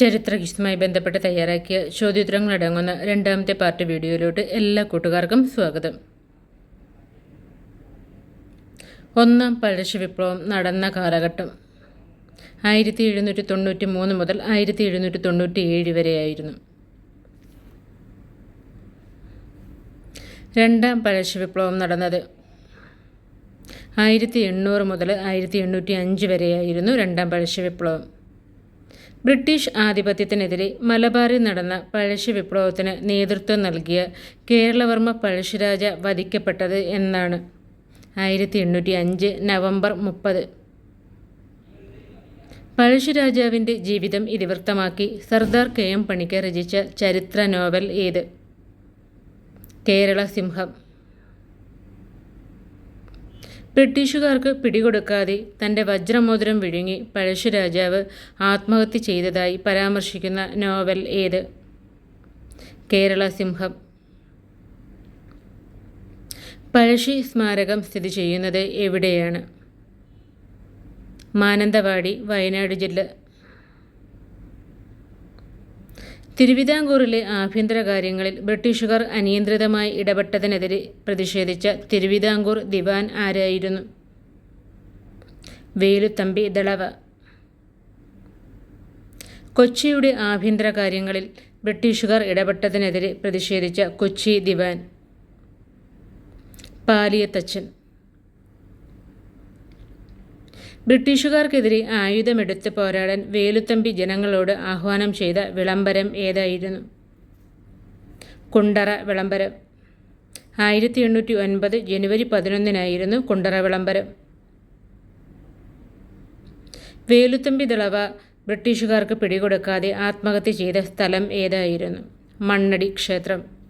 ചരിത്ര കിസ്തുമായി ബന്ധപ്പെട്ട് തയ്യാറാക്കിയ ചോദ്യോത്തരങ്ങളടങ്ങുന്ന രണ്ടാമത്തെ പാർട്ട് വീഡിയോയിലോട്ട് എല്ലാ കൂട്ടുകാർക്കും സ്വാഗതം. ഒന്നാം പഴശ്ശി വിപ്ലവം നടന്ന കാലഘട്ടം. ആയിരത്തി എഴുന്നൂറ്റി തൊണ്ണൂറ്റി മൂന്ന് മുതൽ ആയിരത്തി എഴുന്നൂറ്റി തൊണ്ണൂറ്റി ഏഴ് വരെയായിരുന്നു. രണ്ടാം പഴശ്ശി വിപ്ലവം നടന്നത് ആയിരത്തി എണ്ണൂറ് മുതൽ ആയിരത്തി എണ്ണൂറ്റി അഞ്ച് വരെയായിരുന്നു രണ്ടാം പഴശ്ശി വിപ്ലവം. ബ്രിട്ടീഷ് ആധിപത്യത്തിനെതിരെ മലബാറിൽ നടന്ന പഴശ്ശി വിപ്ലവത്തിന് നേതൃത്വം നൽകിയ കേരളവർമ്മ പഴശ്ശിരാജ വധിക്കപ്പെട്ടത് എന്നാണ്. ആയിരത്തി എണ്ണൂറ്റി അഞ്ച് നവംബർ മുപ്പത്. പഴശ്ശിരാജാവിന്റെ ജീവിതം ഇതിവൃത്തമാക്കി സർദാർ കെ എം പണിക്കർ രചിച്ച ചരിത്ര നോവൽ ഏത്? കേരള സിംഹം. ബ്രിട്ടീഷുകാർക്ക് പിടികൊടുക്കാതെ തന്റെ വജ്രമോതിരം വിഴുങ്ങി പഴശ്ശിരാജാവ് ആത്മഹത്യ ചെയ്തതായി പരാമർശിക്കുന്ന നോവൽ ഏത്? കേരള സിംഹം. പഴശ്ശി സ്മാരകം സ്ഥിതി ചെയ്യുന്നത് എവിടെയാണ്? മാനന്തവാടി വയനാട് ജില്ല തിരുവിതാംകൂറിലെ ആഭ്യന്തര കാര്യങ്ങളിൽ ബ്രിട്ടീഷുകാർ അനിയന്ത്രിതമായി ഇടപെട്ടതിനെതിരെ പ്രതിഷേധിച്ച തിരുവിതാംകൂർ ദിവാൻ ആരായിരുന്നു? വേലുത്തമ്പി ദളവ. കൊച്ചിയുടെ ആഭ്യന്തര കാര്യങ്ങളിൽ ബ്രിട്ടീഷുകാർ ഇടപെട്ടതിനെതിരെ പ്രതിഷേധിച്ച കൊച്ചി ദിവാൻ. പാലിയത്തച്ഛൻ. ബ്രിട്ടീഷുകാർക്കെതിരെ ആയുധമെടുത്ത് പോരാടാൻ വേലുത്തമ്പി ജനങ്ങളോട് ആഹ്വാനം ചെയ്ത വിളംബരം ഏതായിരുന്നു? കുണ്ടറ വിളംബരം. ആയിരത്തി എണ്ണൂറ്റി ഒൻപത് ജനുവരി പതിനൊന്നിനായിരുന്നു കുണ്ടറ വിളംബരം. വേലുത്തമ്പി ദളവ ബ്രിട്ടീഷുകാർക്ക് പിടികൊടുക്കാതെ ആത്മഹത്യ ചെയ്ത സ്ഥലം ഏതായിരുന്നു? മണ്ണടി ക്ഷേത്രം.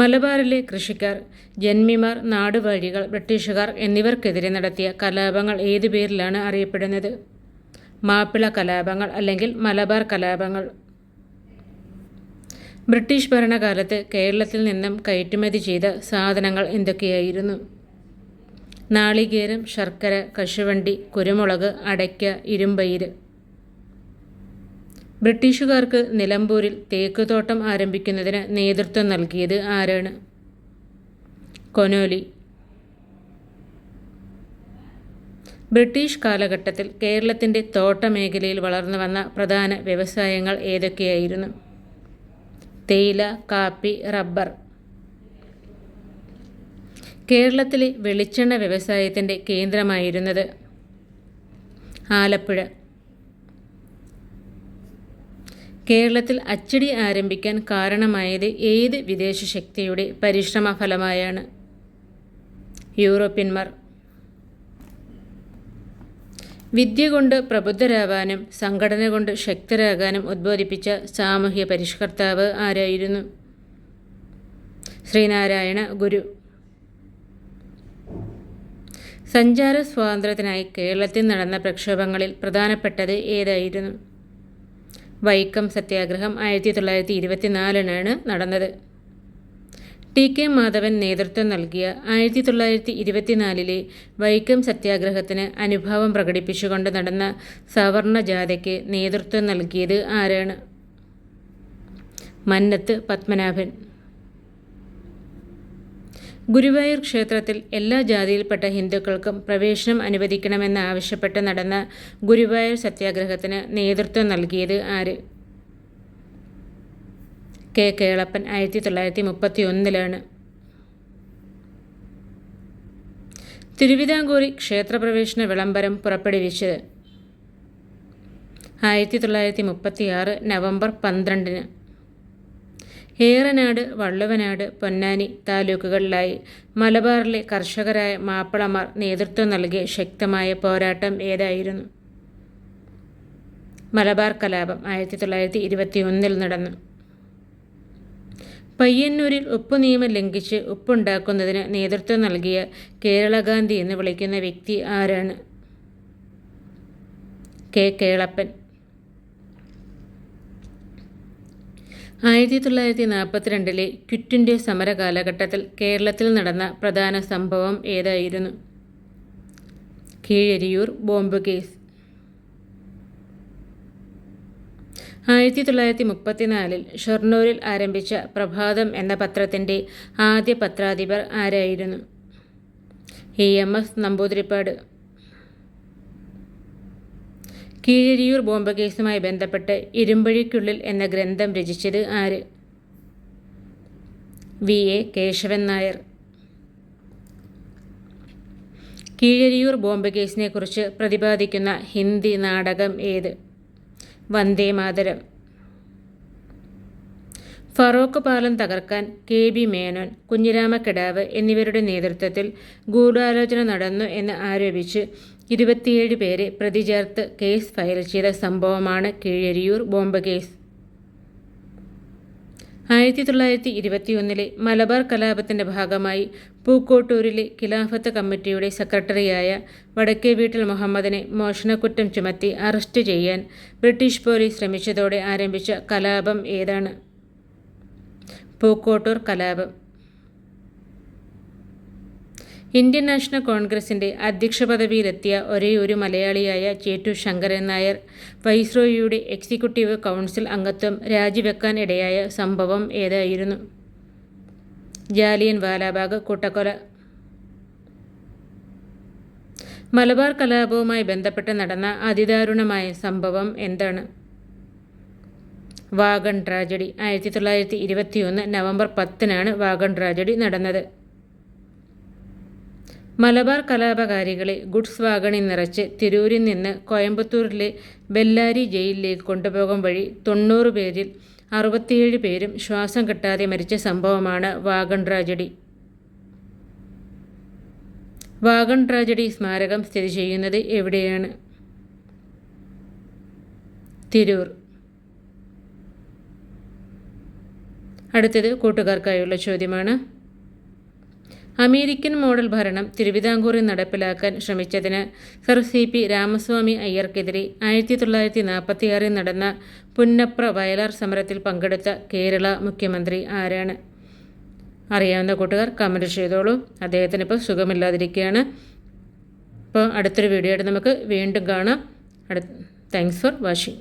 മലബാറിലെ കൃഷിക്കാർ ജന്മിമാർ നാടുവാഴികൾ ബ്രിട്ടീഷുകാർ എന്നിവർക്കെതിരെ നടത്തിയ കലാപങ്ങൾ ഏതു പേരിലാണ് അറിയപ്പെടുന്നത്? മാപ്പിള കലാപങ്ങൾ അല്ലെങ്കിൽ മലബാർ കലാപങ്ങൾ? ബ്രിട്ടീഷ് ഭരണകാലത്ത് കേരളത്തിൽ നിന്നും കയറ്റുമതി ചെയ്ത സാധനങ്ങൾ എന്തൊക്കെയായിരുന്നു? നാളികേരം ശർക്കര കശുവണ്ടി കുരുമുളക് അടയ്ക്ക ഇരുമ്പയിര്. ബ്രിട്ടീഷുകാർക്ക് നിലമ്പൂരിൽ തേക്കുതോട്ടം ആരംഭിക്കുന്നതിന് നേതൃത്വം നൽകിയത് ആരാണ്? കൊനോലി. ബ്രിട്ടീഷ് കാലഘട്ടത്തിൽ കേരളത്തിന്റെ തോട്ടമേഖലയിൽ വളർന്നു വന്ന പ്രധാന വ്യവസായങ്ങൾ ഏതൊക്കെയായിരുന്നു? തേയില കാപ്പി റബ്ബർ. കേരളത്തിലെ വെളിച്ചെണ്ണ വ്യവസായത്തിന്റെ കേന്ദ്രമായിരുന്നത് ആലപ്പുഴ. കേരളത്തിൽ അച്ചടി ആരംഭിക്കാൻ കാരണമായത് ഏത് വിദേശ ശക്തിയുടെ പരിശ്രമ ഫലമായാണ് യൂറോപ്യന്മാർ. വിദ്യ കൊണ്ട് പ്രബുദ്ധരാവാനും സംഘടന കൊണ്ട് ശക്തരാകാനും ഉദ്ബോധിപ്പിച്ച സാമൂഹ്യ പരിഷ്കർത്താവ് ആരായിരുന്നു? ശ്രീനാരായണ ഗുരു. സഞ്ചാര സ്വാതന്ത്ര്യത്തിനായി കേരളത്തിൽ നടന്ന പ്രക്ഷോഭങ്ങളിൽ പ്രധാനപ്പെട്ടത് ഏതായിരുന്നു? വൈക്കം സത്യാഗ്രഹം ആയിരത്തി തൊള്ളായിരത്തി ഇരുപത്തിനാലിനാണ് നടന്നത്. ടി കെ മാധവൻ നേതൃത്വം നൽകിയ ആയിരത്തി തൊള്ളായിരത്തി ഇരുപത്തിനാലിലെ വൈക്കം സത്യാഗ്രഹത്തിന് അനുഭാവം പ്രകടിപ്പിച്ചുകൊണ്ട് നടന്ന സവർണ ജാഥയ്ക്ക് നേതൃത്വം നൽകിയത് ആരാണ്? മന്നത്ത് പത്മനാഭൻ. ഗുരുവായൂർ ക്ഷേത്രത്തിൽ എല്ലാ ജാതിയിൽപ്പെട്ട ഹിന്ദുക്കൾക്കും പ്രവേശനം അനുവദിക്കണമെന്ന് ആവശ്യപ്പെട്ട് നടന്ന ഗുരുവായൂർ സത്യാഗ്രഹത്തിന് നേതൃത്വം നൽകിയത് ആര്? കെ. കേളപ്പൻ ആയിരത്തി തൊള്ളായിരത്തി മുപ്പത്തി ഒന്നിലാണ് തിരുവിതാംകൂറി ക്ഷേത്രപ്രവേശന വിളംബരം പുറപ്പെടുവിച്ചത് ആയിരത്തി തൊള്ളായിരത്തി മുപ്പത്തിയാറ് നവംബർ പന്ത്രണ്ടിന്. ഏറനാട് വള്ളുവനാട് പൊന്നാനി താലൂക്കുകളിലായി മലബാറിലെ കർഷകരായ മാപ്പിളമാർ നേതൃത്വം നൽകിയ ശക്തമായ പോരാട്ടം ഏതായിരുന്നു? മലബാർ കലാപം ആയിരത്തി തൊള്ളായിരത്തി ഇരുപത്തി ഒന്നിൽ നടന്നു. പയ്യന്നൂരിൽ ഉപ്പ് നിയമം ലംഘിച്ച് ഉപ്പുണ്ടാക്കുന്നതിന് നേതൃത്വം നൽകിയ കേരളഗാന്ധി എന്ന് വിളിക്കുന്ന വ്യക്തി ആരാണ്? കെ. കേളപ്പൻ. ആയിരത്തി തൊള്ളായിരത്തി നാൽപ്പത്തിരണ്ടിലെ ക്വിറ്റ് ഇന്ത്യ സമര കാലഘട്ടത്തിൽ കേരളത്തിൽ നടന്ന പ്രധാന സംഭവം ഏതായിരുന്നു? Keezhariyur bomb case. ആയിരത്തി തൊള്ളായിരത്തി മുപ്പത്തിനാലിൽ ഷൊർണൂരിൽ ആരംഭിച്ച പ്രഭാതം എന്ന പത്രത്തിന്റെ ആദ്യ പത്രാധിപർ ആരായിരുന്നു? E M. S. Namboodiripad. Keezhariyur bomb കേസുമായി ബന്ധപ്പെട്ട് ഇരുമ്പഴിക്കുള്ളിൽ എന്ന ഗ്രന്ഥം രചിച്ചത് ആര്? V. A. Keshavan Nair. Keezhariyur bomb കേസിനെക്കുറിച്ച് പ്രതിപാദിക്കുന്ന ഹിന്ദി നാടകം ഏത്? വന്ദേ മാതരം. ഫറോക്ക് പാലം തകർക്കാൻ കെ. ബി. മേനോൻ കുഞ്ഞിരാമ കിടാവ് എന്നിവരുടെ നേതൃത്വത്തിൽ ഗൂഢാലോചന നടന്നു എന്ന് ആരോപിച്ച് ഇരുപത്തിയേഴ് പേരെ പ്രതി ചേർത്ത് കേസ് ഫയൽ ചെയ്ത സംഭവമാണ് കീഴരിയൂർ ബോംബ് കേസ്. ആയിരത്തി തൊള്ളായിരത്തി ഇരുപത്തിയൊന്നിലെ മലബാർ കലാപത്തിന്റെ ഭാഗമായി പൂക്കോട്ടൂരിലെ ഖിലാഫത്ത് കമ്മിറ്റിയുടെ സെക്രട്ടറിയായ വടക്കേ വീട്ടിൽ മുഹമ്മദിനെ മോഷണക്കുറ്റം ചുമത്തി അറസ്റ്റ് ചെയ്യാൻ ബ്രിട്ടീഷ് പോലീസ് ശ്രമിച്ചതോടെ ആരംഭിച്ച കലാപം ഏതാണ്? പൂക്കോട്ടൂർ കലാപം. ഇന്ത്യൻ നാഷണൽ കോൺഗ്രസിന്റെ അധ്യക്ഷ പദവിയിലെത്തിയ ഒരേ ഒരു മലയാളിയായ ചേറ്റു ശങ്കരൻ നായർ വൈസ്രോയിയുടെ എക്സിക്യൂട്ടീവ് കൗൺസിൽ അംഗത്വം രാജിവെക്കാൻ ഇടയായ സംഭവം ഏതായിരുന്നു? ജാലിയൻ വാലാബാഗ് കൂട്ടക്കൊല. മലബാർ കലാപവുമായി ബന്ധപ്പെട്ട് നടന്ന അതിദാരുണമായ സംഭവം എന്താണ്? Wagon tragedy. ആയിരത്തി തൊള്ളായിരത്തി ഇരുപത്തിയൊന്ന് നവംബർ പത്തിനാണ് വാഗൺ ട്രാജഡി നടന്നത്. മലബാർ കലാപകാരികളെ ഗുഡ്സ് വാഗണിൽ നിറച്ച് തിരൂരിൽ നിന്ന് കോയമ്പത്തൂരിലെ ബെല്ലാരി ജയിലിലേക്ക് കൊണ്ടുപോകും വഴി തൊണ്ണൂറ് പേരിൽ അറുപത്തിയേഴ് പേരും ശ്വാസം കിട്ടാതെ മരിച്ച സംഭവമാണ് വാഗൺ ട്രാജഡി. വാഗൺ ട്രാജഡി സ്മാരകം സ്ഥിതി ചെയ്യുന്നത് എവിടെയാണ്? തിരൂർ. അടുത്തത് കൂട്ടുകാർക്കായുള്ള ചോദ്യമാണ്. അമേരിക്കൻ മോഡൽ ഭരണം തിരുവിതാംകൂറിൽ നടപ്പിലാക്കാൻ ശ്രമിച്ചതിന് സർ സി പി രാമസ്വാമി അയ്യർക്കെതിരെ ആയിരത്തി തൊള്ളായിരത്തി നാൽപ്പത്തിയാറിൽ നടന്ന പുന്നപ്ര വയലാർ സമരത്തിൽ പങ്കെടുത്ത കേരള മുഖ്യമന്ത്രി ആരാണ്? അറിയാവുന്ന കൂട്ടുകാർ കമന്റ് ചെയ്തോളൂ. അദ്ദേഹത്തിന് ഇപ്പോൾ സുഖമില്ലാതിരിക്കുകയാണ്. അപ്പോൾ അടുത്തൊരു വീഡിയോ ആയിട്ട് നമുക്ക് വീണ്ടും കാണാം. അടു താങ്ക്സ് ഫോർ വാച്ചിങ്